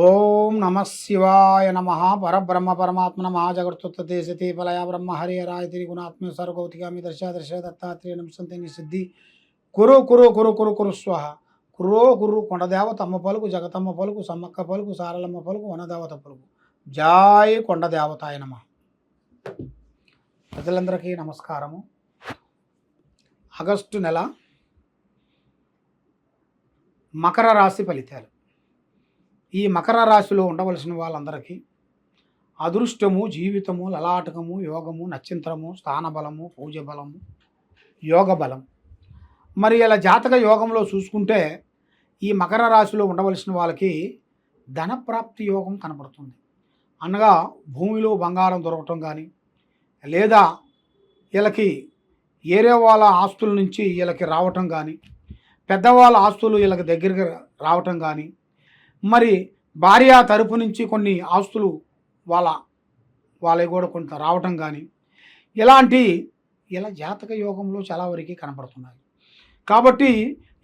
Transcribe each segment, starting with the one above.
ఓం నమ శివాయ నమ పరబ్రహ్మ పరమాత్మ నమ జగత్తుత్తే ఫలయ బ్రహ్మ హరి హరాయ తిరి గుణాత్మ సర్వగౌతికామి దర్శ దర్శ దత్తాత్రేయ నమసంతే సిద్ధి కురు కురు కురు కురు కురు స్వహ. కురో కుర్రు కొండదేవతమ్మ పలుకు జగతమ్మ పలుకు సమ్మక్క పలుకు సారలమ్మ పలుకు వనదేవత పలుకు. జాయ్ కొండదేవతాయ నమ. ప్రజలందరికీ నమస్కారము. ఆగస్టు నెల మకర రాశి ఫలితాలు. ఈ మకర రాశిలో ఉండవలసిన వాళ్ళందరికీ అదృష్టము జీవితము లలాటకము యోగము నక్షత్రము స్థానబలము పూజ బలము యోగ బలం మరి ఇలా జాతక యోగంలో చూసుకుంటే ఈ మకర రాశిలో ఉండవలసిన వాళ్ళకి ధనప్రాప్తి యోగం కనపడుతుంది అనగా భూమిలో బంగారం దొరకటం కానీ లేదా వీళ్ళకి ఏరే వాళ్ళ ఆస్తుల నుంచి వీళ్ళకి రావటం కానీ పెద్దవాళ్ళ ఆస్తులు వీళ్ళకి దగ్గరికి రావటం కానీ మరి భార్య తరపు నుంచి కొన్ని ఆస్తులు వాళ్ళ వాళ్ళకి కూడా కొంత రావటం కానీ ఇలాంటి ఇలా జాతక యోగంలో చాలా వరకు కనపడుతున్నాయి కాబట్టి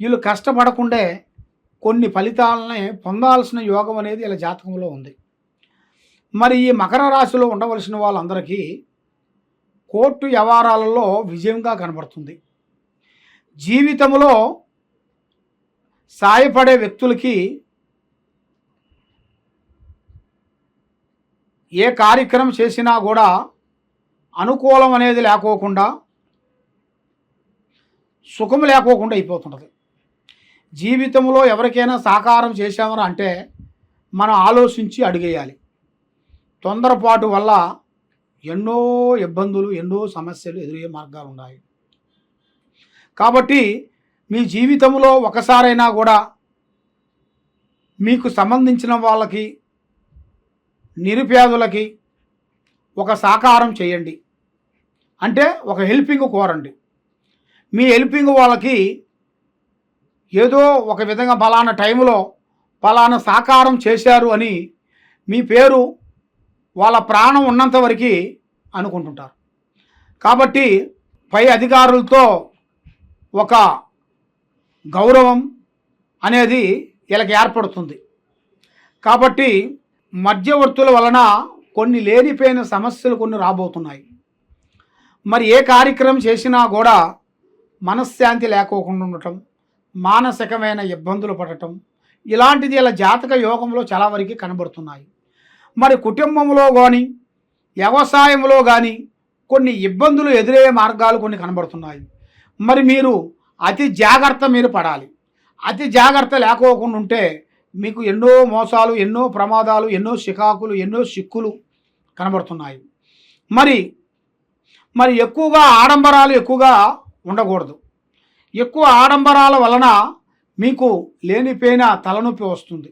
వీళ్ళు కష్టపడకుండే కొన్ని ఫలితాలని పొందాల్సిన యోగం అనేది ఇలా జాతకంలో ఉంది. మరి ఈ మకర రాశిలో ఉండవలసిన వాళ్ళందరికీ కోర్టు వ్యవహారాలలో విజయంగా కనబడుతుంది. జీవితంలో సాయపడే వ్యక్తులకి ఏ కార్యక్రమం చేసినా కూడా అనుకూలం అనేది లేకోకుండా సుఖం లేకోకుండా అయిపోతుంటుంది. జీవితంలో ఎవరికైనా సహకారం చేశామని అంటే మనం ఆలోచించి అడిగేయాలి. తొందరపాటు వల్ల ఎన్నో ఇబ్బందులు ఎన్నో సమస్యలు ఎదురయ్యే మార్గాలు ఉన్నాయి. కాబట్టి మీ జీవితంలో ఒకసారైనా కూడా మీకు సంబంధించిన వాళ్ళకి నిరుపేదలకి ఒక సాకారం చేయండి. అంటే ఒక హెల్పింగ్ కోరండి. మీ హెల్పింగ్ వాళ్ళకి ఏదో ఒక విధంగా ఫలానా టైంలో ఫలానా సాకారం చేశారు అని మీ పేరు వాళ్ళ ప్రాణం ఉన్నంత వరకు అనుకుంటుంటారు. కాబట్టి పై అధికారులతో ఒక గౌరవం అనేది వీళ్ళకి ఏర్పడుతుంది. కాబట్టి మధ్యవర్తుల వలన కొన్ని లేనిపోయిన సమస్యలు కొన్ని రాబోతున్నాయి. మరి ఏ కార్యక్రమం చేసినా కూడా మనశ్శాంతి లేకోకుండా ఉండటం మానసికమైన ఇబ్బందులు పడటం ఇలాంటిది ఇలా జాతక యోగంలో చాలా వరకు కనబడుతున్నాయి. మరి కుటుంబంలో కానీ వ్యవసాయంలో కానీ కొన్ని ఇబ్బందులు ఎదురయ్యే మార్గాలు కొన్ని కనబడుతున్నాయి. మరి మీరు అతి జాగ్రత్త మీరు పడాలి. అతి జాగ్రత్త లేకోకుండా ఉంటే మీకు ఎన్నో మోసాలు ఎన్నో ప్రమాదాలు ఎన్నో చికాకులు ఎన్నో సిక్కులు కనబడుతున్నాయి. మరి మరి ఎక్కువగా ఆడంబరాలు ఎక్కువగా ఉండకూడదు. ఎక్కువ ఆడంబరాల వలన మీకు లేనిపోయిన తలనొప్పి వస్తుంది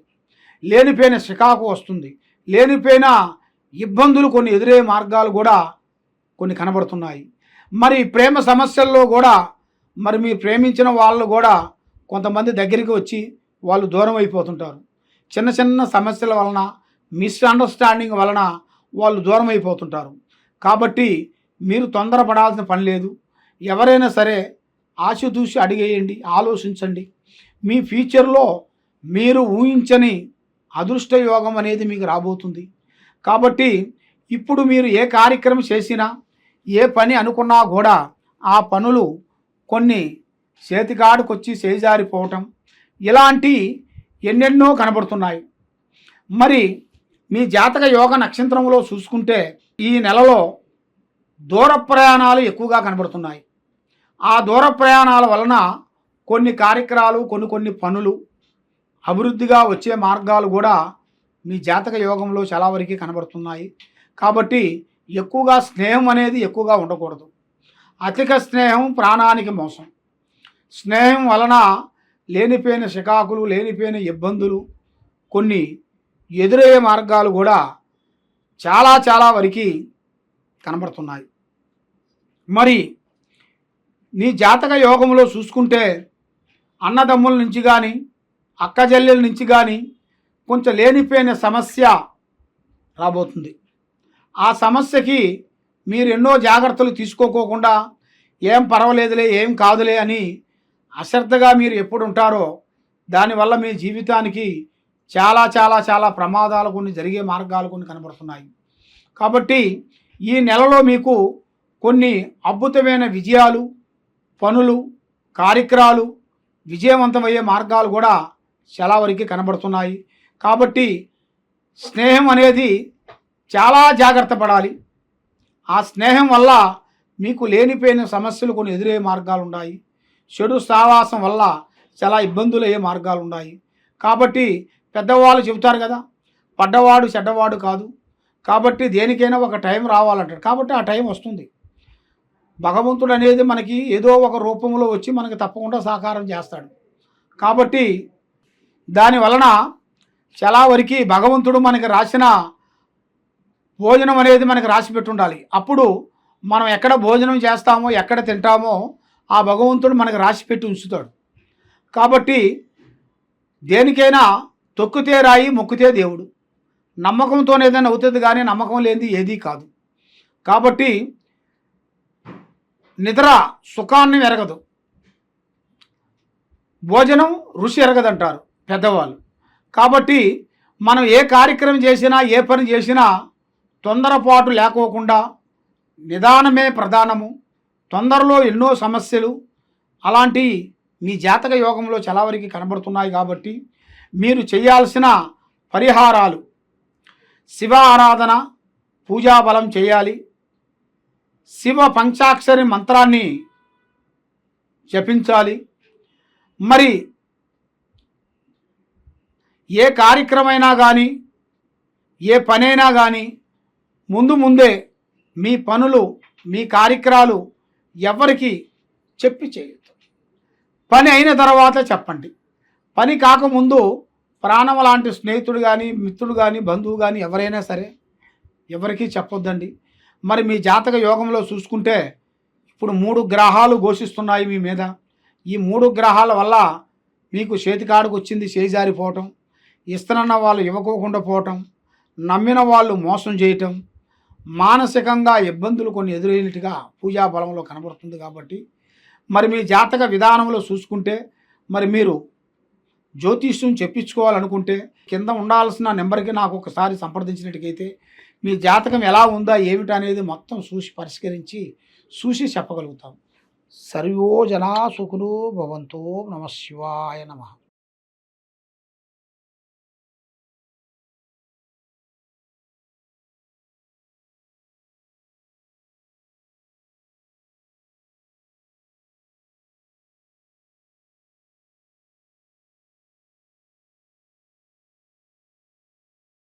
లేనిపోయిన చికాకు వస్తుంది లేనిపోయిన ఇబ్బందులు కొన్ని ఎదురే మార్గాలు కూడా కొన్ని కనబడుతున్నాయి. మరి ప్రేమ సమస్యల్లో కూడా మరి మీరు ప్రేమించిన వాళ్ళు కూడా కొంతమంది దగ్గరికి వచ్చి వాళ్ళు దూరం అయిపోతుంటారు. చిన్న చిన్న సమస్యల వలన మిస్అండర్స్టాండింగ్ వలన వాళ్ళు దూరం అయిపోతుంటారు. కాబట్టి మీరు తొందరపడాల్సిన పని లేదు. ఎవరైనా సరే ఆశదూసి అడిగేయండి ఆలోచించండి. మీ ఫ్యూచర్లో మీరు ఊహించని అదృష్ట యోగం అనేది మీకు రాబోతుంది. కాబట్టి ఇప్పుడు మీరు ఏ కార్యక్రమం చేసినా ఏ పని అనుకున్నా కూడా ఆ పనులు కొన్ని చేతికాడుకొచ్చి చేజారిపోవటం ఇలాంటి ఎన్నెన్నో కనబడుతున్నాయి. మరి మీ జాతక యోగ నక్షత్రంలో చూసుకుంటే ఈ నెలలో దూర ప్రయాణాలు ఎక్కువగా కనబడుతున్నాయి. ఆ దూర ప్రయాణాల వలన కొన్ని కార్యక్రమాలు కొన్ని కొన్ని పనులు అభివృద్ధిగా వచ్చే మార్గాలు కూడా మీ జాతక యోగంలో చాలా వరకు కనబడుతున్నాయి. కాబట్టి ఎక్కువగా స్నేహం అనేది ఎక్కువగా ఉండకూడదు. అధిక స్నేహం ప్రాణానికి మోసం. స్నేహం వలన లేనిపోయిన శకాకులు లేనిపోయిన ఇబ్బందులు కొన్ని ఎదురయ్యే మార్గాలు కూడా చాలా చాలా వరకు కనబడుతున్నాయి. మరి నీ జాతక యోగంలో చూసుకుంటే అన్నదమ్ముల నుంచి కానీ అక్కజల్లెల నుంచి కానీ కొంచెం లేనిపోయిన సమస్య రాబోతుంది. ఆ సమస్యకి మీరు ఎన్నో జాగ్రత్తలు తీసుకోకోకుండా ఏం పర్వాలేదులే ఏం కాదులే అని అశ్రద్ధగా మీరు ఎప్పుడు ఉంటారో దానివల్ల మీ జీవితానికి చాలా చాలా చాలా ప్రమాదాలు కొన్ని జరిగే మార్గాలు కొన్ని కనబడుతున్నాయి. కాబట్టి ఈ నెలలో మీకు కొన్ని అద్భుతమైన విజయాలు పనులు కార్యక్రమాలు విజయవంతమయ్యే మార్గాలు కూడా చాలా వరకు కనబడుతున్నాయి. కాబట్టి స్నేహం అనేది చాలా జాగ్రత్త పడాలి. ఆ స్నేహం వల్ల మీకు లేనిపోయిన సమస్యలు కొన్ని ఎదురయ్యే మార్గాలు ఉన్నాయి. చెడు సావాసం వల్ల చాలా ఇబ్బందులు అయ్యే మార్గాలు ఉన్నాయి కాబట్టి పెద్దవాళ్ళు చెబుతారు కదా పడ్డవాడు చెడ్డవాడు కాదు. కాబట్టి దేనికైనా ఒక టైం రావాలంటాడు కాబట్టి ఆ టైం వస్తుంది. భగవంతుడు అనేది మనకి ఏదో ఒక రూపంలో వచ్చి మనకి తప్పకుండా సహకారం చేస్తాడు. కాబట్టి దాని వలన చాలా వరకు భగవంతుడు మనకి రాసిన భోజనం అనేది మనకి రాసి పెట్టుండాలి. అప్పుడు మనం ఎక్కడ భోజనం చేస్తామో ఎక్కడ తింటామో ఆ భగవంతుడు మనకి రాసి పెట్టి ఉంచుతాడు. కాబట్టి దేనికైనా తొక్కితే రాయి మొక్కితే దేవుడు. నమ్మకంతో ఏదైనా అవుతుంది కానీ నమ్మకం లేనిది ఏదీ కాదు. కాబట్టి నిద్ర సుఖాన్ని ఎరగదు. భోజనం రుచి ఎరగదంటారు పెద్దవాళ్ళు. కాబట్టి మనం ఏ కార్యక్రమం చేసినా ఏ పని చేసినా తొందరపాటు లేకోకుండా నిదానమే ప్రధానము. తొందరలో ఎన్నో సమస్యలు అలాంటి మీ జాతక యోగంలో చాలావరకు కనబడుతున్నాయి కాబట్టి మీరు చేయాల్సిన పరిహారాలు. శివ ఆరాధన పూజాబలం చేయాలి. శివ పంచాక్షరి మంత్రాన్ని జపించాలి. మరి ఏ కార్యక్రమైనా కానీ ఏ పనైనా కానీ ముందు ముందే మీ పనులు మీ కార్యక్రమాలు ఎవరికి చెప్పి చేయొద్దు. పని అయిన తర్వాత చెప్పండి. పని కాకముందు ప్రాణం లాంటి స్నేహితుడు కానీ మిత్రుడు కానీ బంధువు కానీ ఎవరైనా సరే ఎవరికీ చెప్పొద్దండి. మరి మీ జాతక యోగంలో చూసుకుంటే ఇప్పుడు మూడు గ్రహాలు ఘోషిస్తున్నాయి మీ మీద. ఈ మూడు గ్రహాల వల్ల మీకు చేతికాడుకు వచ్చింది చేజారిపోవటం ఇస్తనన్న వాళ్ళు ఇవ్వకోకుండా పోవటం నమ్మిన వాళ్ళు మోసం చేయటం మానసికంగా ఇబ్బందులు కొన్ని ఎదురైనట్టుగా పూజా బలంలో కనబడుతుంది కాబట్టి మరి మీ జాతక విధానంలో చూసుకుంటే మరి మీరు జ్యోతిష్యం చెప్పించుకోవాలనుకుంటే కింద ఉండాల్సిన నెంబర్కి నాకు ఒకసారి సంప్రదించినట్టుకైతే మీ జాతకం ఎలా ఉందా ఏమిటనేది మొత్తం చూసి పరిష్కరించి చూసి చెప్పగలుగుతాం. సర్వోజనా సుఖులు భవంతో నమ శివాయ నమ.